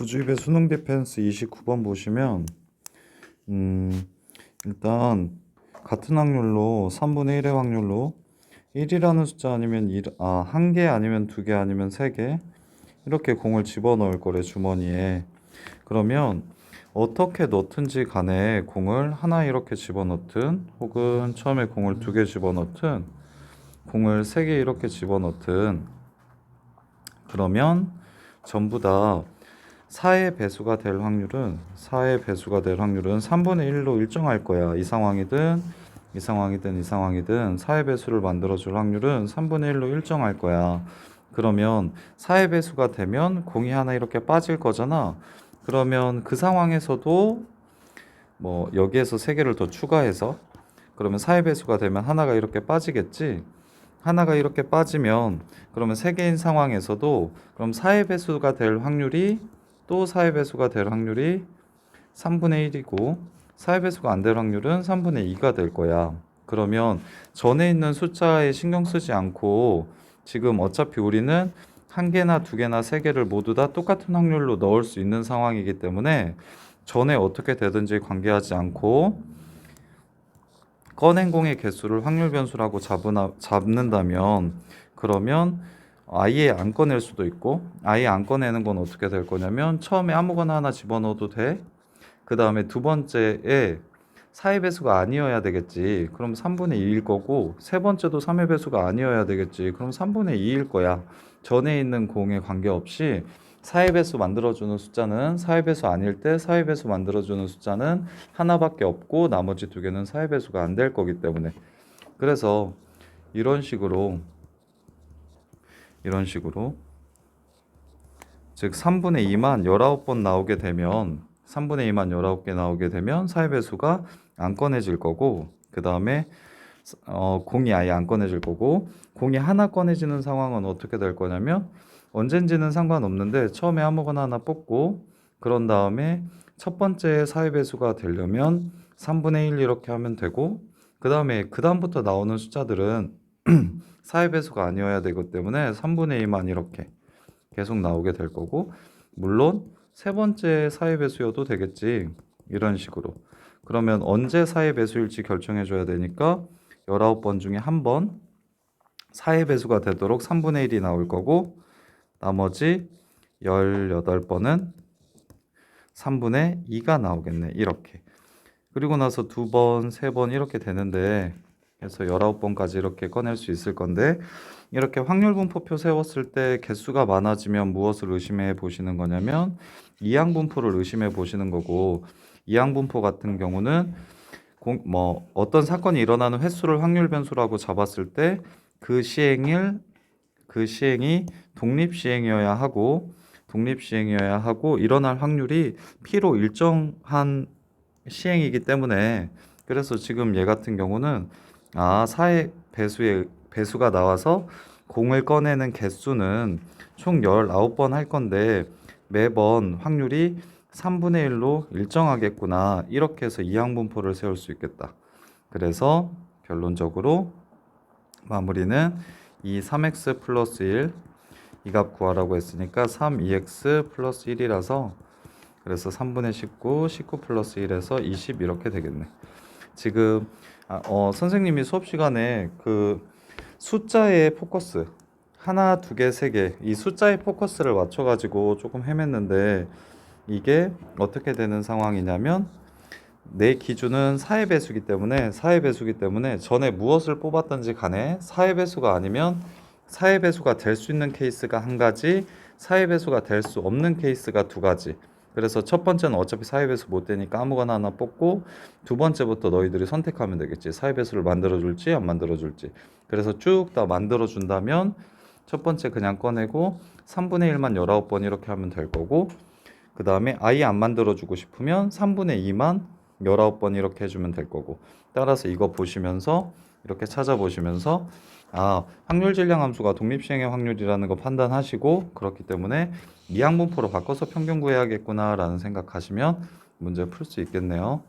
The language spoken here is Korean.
구주입의 수능 디펜스 29번 보시면 음, 일단 같은 확률로 3분의 1의 확률로 1이라는 숫자 아니면 1, 아, 한 개 아니면 두 개 아니면 세 개 이렇게 공을 집어넣을 거래 주머니에. 그러면 어떻게 넣든지 간에 공을 하나 이렇게 집어넣든 혹은 처음에 공을 두 개 집어넣든 공을 세 개 이렇게 집어넣든 그러면 전부 다 4의 배수가 될 확률은 4의 배수가 될 확률은 3분의 1로 일정할 거야. 이 상황이든 이 상황이든 이 상황이든 4의 배수를 만들어 줄 확률은 3분의 1로 일정할 거야. 그러면 4의 배수가 되면 공이 하나 이렇게 빠질 거잖아. 그러면 그 상황에서도 뭐 여기에서 세 개를 더 추가해서 그러면 4의 배수가 되면 하나가 이렇게 빠지겠지. 하나가 이렇게 빠지면 그러면 세 개인 상황에서도 그럼 4의 배수가 될 확률이 또 4의 배수가 될 확률이 3분의 1이고 4의 배수가 안 될 확률은 3분의 2가 될 거야. 그러면 전에 있는 숫자에 신경 쓰지 않고 지금 어차피 우리는 한 개나 두 개나 세 개를 모두 다 똑같은 확률로 넣을 수 있는 상황이기 때문에 전에 어떻게 되든지 관계하지 않고 꺼낸 공의 개수를 확률 변수라고 잡는다면 그러면 아예 안 꺼낼 수도 있고 아예 안 꺼내는 건 어떻게 될 거냐면 처음에 아무거나 하나 집어넣어도 돼. 그 다음에 두 번째에 4의 배수가 아니어야 되겠지. 그럼 3분의 2일 거고 세 번째도 3의 배수가 아니어야 되겠지. 그럼 3분의 2일 거야. 전에 있는 공에 관계없이 4의 배수 만들어주는 숫자는 4의 배수 아닐 때 4의 배수 만들어주는 숫자는 하나밖에 없고 나머지 두 개는 4의 배수가 안 될 거기 때문에 그래서 이런 식으로 이런 식으로. 즉 3분의 2만 19번 나오게 되면 3분의 2만 19개 나오게 되면 4의 배수가 안 꺼내질 거고 그 다음에 어, 공이 아예 안 꺼내질 거고 공이 하나 꺼내지는 상황은 어떻게 될 거냐면 언젠지는 상관없는데 처음에 아무거나 하나 뽑고 그런 다음에 첫 번째 4의 배수가 되려면 3분의 1 이렇게 하면 되고 그 다음에 그 다음부터 나오는 숫자들은 4의 배수가 아니어야 되기 때문에 3분의 2만 이렇게 계속 나오게 될 거고 물론 세 번째 4의 배수여도 되겠지 이런 식으로. 그러면 언제 4의 배수일지 결정해 줘야 되니까 19번 중에 한번 4의 배수가 되도록 3분의 1이 나올 거고 나머지 18번은 3분의 2가 나오겠네 이렇게. 그리고 나서 두 번, 세 번 이렇게 되는데 그래서 19번까지 이렇게 꺼낼 수 있을 건데 이렇게 확률 분포표 세웠을 때 개수가 많아지면 무엇을 의심해 보시는 거냐면 이항 분포를 의심해 보시는 거고 이항 분포 같은 경우는 공, 뭐 어떤 사건이 일어나는 횟수를 확률 변수라고 잡았을 때 그 시행일 그 시행이 독립 시행이어야 하고 독립 시행이어야 하고 일어날 확률이 P로 일정한 시행이기 때문에 그래서 지금 얘 같은 경우는 아, 4의 배수의 배수가 나와서 공을 꺼내는 개수는 총 19번 할 건데 매번 확률이 3분의 1로 일정하겠구나. 이렇게 해서 이항 분포를 세울 수 있겠다. 그래서 결론적으로 마무리는 이 3x 플러스 1 이 값 구하라고 했으니까 3, 2x 플러스 1이라서 그래서 3분의 19, 19 플러스 1에서 20 이렇게 되겠네. 지금 아, 어, 선생님이 수업 시간에 그 숫자의 포커스 하나, 두 개, 세 개 이 숫자의 포커스를 맞춰 가지고 조금 헤맸는데 이게 어떻게 되는 상황이냐면 내 기준은 4의 배수기 때문에 4의 배수기 때문에 전에 무엇을 뽑았든지 간에 4의 배수가 아니면 4의 배수가 될 수 있는 케이스가 한 가지 4의 배수가 될 수 없는 케이스가 두 가지 그래서 첫 번째는 어차피 4의 배수 못 되니까 아무거나 하나 뽑고 두 번째부터 너희들이 선택하면 되겠지. 4의 배수를 만들어 줄지 안 만들어 줄지. 그래서 쭉 다 만들어 준다면 첫 번째 그냥 꺼내고 3분의 1만 19번 이렇게 하면 될 거고 그 다음에 아예 안 만들어주고 싶으면 3분의 2만 19번 이렇게 해주면 될 거고 따라서 이거 보시면서 이렇게 찾아보시면서 아 확률 질량 함수가 독립시행의 확률이라는 거 판단하시고 그렇기 때문에 이항분포로 바꿔서 평균 구해야겠구나 라는 생각하시면 문제 풀 수 있겠네요